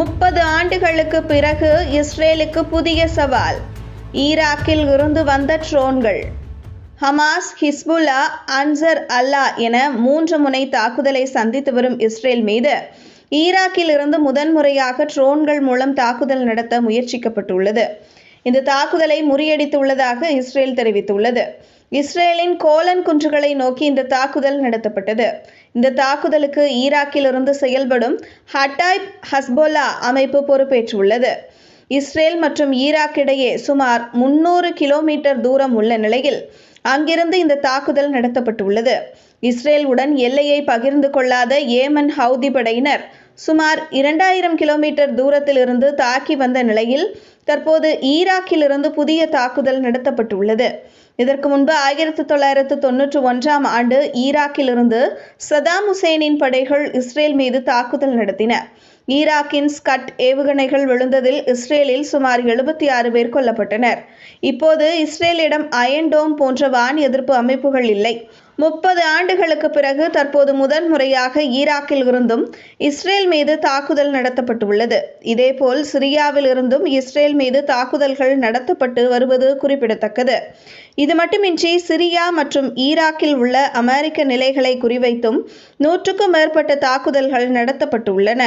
முப்பது ஆண்டுகளுக்கு பிறகு இஸ்ரேலுக்கு புதிய சவால். ஈராக்கில் இருந்து வந்த ட்ரோன்கள். ஹமாஸ் ஹிஸ்புல்லா அன்சர் அல்லா என மூன்று முனை தாக்குதலை சந்தித்து வரும் இஸ்ரேல் மீது ஈராக்கில் இருந்து முதன்முறையாக ட்ரோன்கள் மூலம் தாக்குதல் நடத்த முயற்சிக்கப்பட்டுள்ளது. இந்த தாக்குதலை முறியடித்துள்ளதாக இஸ்ரேல் தெரிவித்துள்ளது. இஸ்ரேலின் கோலன் குன்றுகளை நோக்கி இந்த தாக்குதல் நடத்தப்பட்டது. இந்த தாக்குதலுக்கு ஈராக்கிலிருந்து செயல்படும் ஹட்டாய் ஹஸ்போலா அமைப்பு பொறுப்பேற்றுள்ளது. இஸ்ரேல் மற்றும் ஈராக் இடையே சுமார் முன்னூறு கிலோமீட்டர் தூரம் உள்ள நிலையில் அங்கிருந்து இந்த தாக்குதல் நடத்தப்பட்டுள்ளது. இஸ்ரேல் உடன் எல்லையை பகிர்ந்து கொள்ளாத ஏமன் ஹவுதி படையினர் சுமார் இரண்டாயிரம் கிலோமீட்டர் தூரத்தில் இருந்து தாக்கி வந்த நிலையில் தற்போது ஈராக்கிலிருந்து புதிய தாக்குதல் நடத்தப்பட்டுள்ளது. இதற்கு முன்பு ஆயிரத்தி தொள்ளாயிரத்து தொன்னூற்றி ஒன்றாம் ஆண்டு ஈராக்கிலிருந்து சதாம் ஹுசேனின் படைகள் இஸ்ரேல் மீது தாக்குதல் நடத்தின. ஈராக்கின் ஸ்கட் ஏவுகணைகள் விழுந்ததில் இஸ்ரேலில் சுமார் எழுபத்தி ஆறு பேர் கொல்லப்பட்டனர். இப்போது இஸ்ரேலிடம் அயன்டோம் போன்ற வான் எதிர்ப்பு அமைப்புகள் இல்லை. முப்பது ஆண்டுகளுக்கு பிறகு தற்போது முதன் முறையாக ஈராக்கில் இருந்தும் இஸ்ரேல் மீது தாக்குதல் நடத்தப்பட்டுள்ளது. இதேபோல் சிரியாவில் இருந்தும் இஸ்ரேல் மீது தாக்குதல்கள் நடத்தப்பட்டு வருவது குறிப்பிடத்தக்கது. இது மட்டுமின்றி சிரியா மற்றும் ஈராக்கில் உள்ள அமெரிக்க நிலைகளை குறிவைத்தும் நூற்றுக்கும் மேற்பட்ட தாக்குதல்கள் நடத்தப்பட்டுள்ளன.